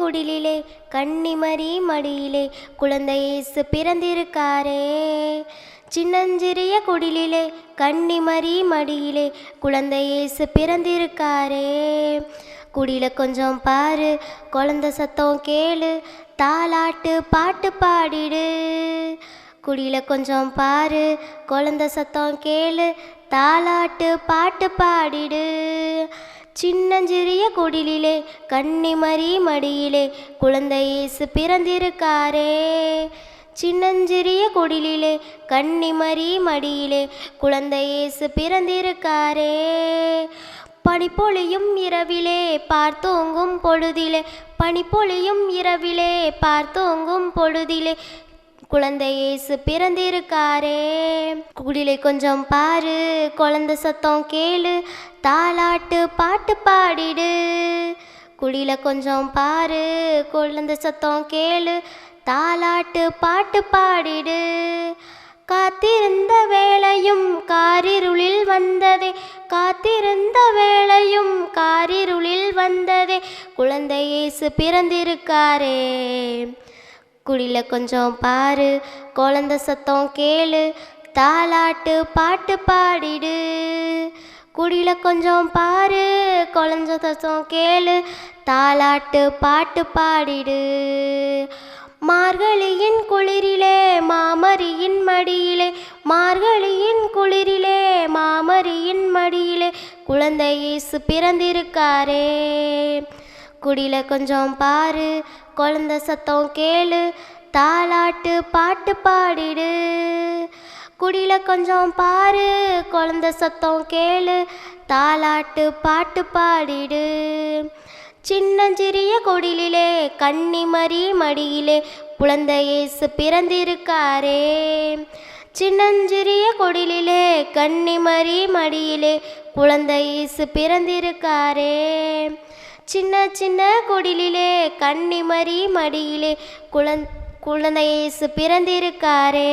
குடிலிலே கன்னிமரி மடியிலே குழந்தை இயேசு பிறந்திருக்காரே. சின்னஞ்சிறிய குடிலிலே கன்னிமரி மடியிலே குழந்தை இயேசு பிறந்திருக்காரே. குடியில கொஞ்சம் பாரு குழந்த சத்தம் கேளு தாலாட்டு பாட்டு பாடிடு. குடியில கொஞ்சம் பாரு குழந்த சத்தம் கேளு தாலாட்டு பாட்டு பாடிடு. சின்னஞ்சிறிய குடிலிலே கன்னிமரி மடியிலே குழந்தை இயேசு பிறந்திருக்காரே. சின்னஞ்சிறிய குடிலிலே கன்னிமரி மடியிலே குழந்தை இயேசு பிறந்திருக்காரே. பனிப்பொழியும் இரவிலே பார்த்தோங்கும் பொழுதிலே பனிப்பொழியும் இரவிலே பார்த்தோங்கும் பொழுதிலே குழந்தை இயேசு பிறந்திருக்காரே. குடிலை கொஞ்சம் பாரு குழந்தை சத்தம் கேளு தாலாட்டு பாட்டு பாடிடு. குடியில கொஞ்சம் பாரு குழந்தை சத்தம் கேளு தாலாட்டு பாட்டு பாடிடு. காத்திருந்த வேளையும் காரிருளில் வந்ததே காத்திருந்த வேளையும் காரிருளில் வந்ததே குழந்தை இயேசு பிறந்திருக்காரே. குடியில கொஞ்சம் பாரு குழந்த சத்தம் கேளு தாலாட்டு பாட்டு பாடிடு. குடியில கொஞ்சம் பாரு குழந்த சத்தம் கேளு தாலாட்டு பாட்டு பாடிடு. மார்கழியின் குளிரிலே மாமரியின் மடியிலே மார்கழியின் குளிரிலே மாமரியின் மடியிலே குழந்தை இயேசு பிறந்திருக்காரே. குடியில கொஞ்சம் பாரு குழந்த சத்தம் கேளு தாலாட்டு பாட்டு பாடிடு. குடியில கொஞ்சம் பாரு குழந்த சத்தம் கேளு தாலாட்டு பாட்டு பாடிடு. சின்னஞ்சிறிய குடிலிலே கன்னிமரி மடியிலே குழந்தை இயேசு பிறந்திருக்காரே. சின்னஞ்சிறிய குடிலிலே கன்னிமரி மடியிலே குழந்தை இயேசு பிறந்திருக்காரே. சின்ன சின்ன குடிலிலே கன்னிமரி மடியிலே குழந் குழந்தை இயேசு பிறந்திருக்காரே.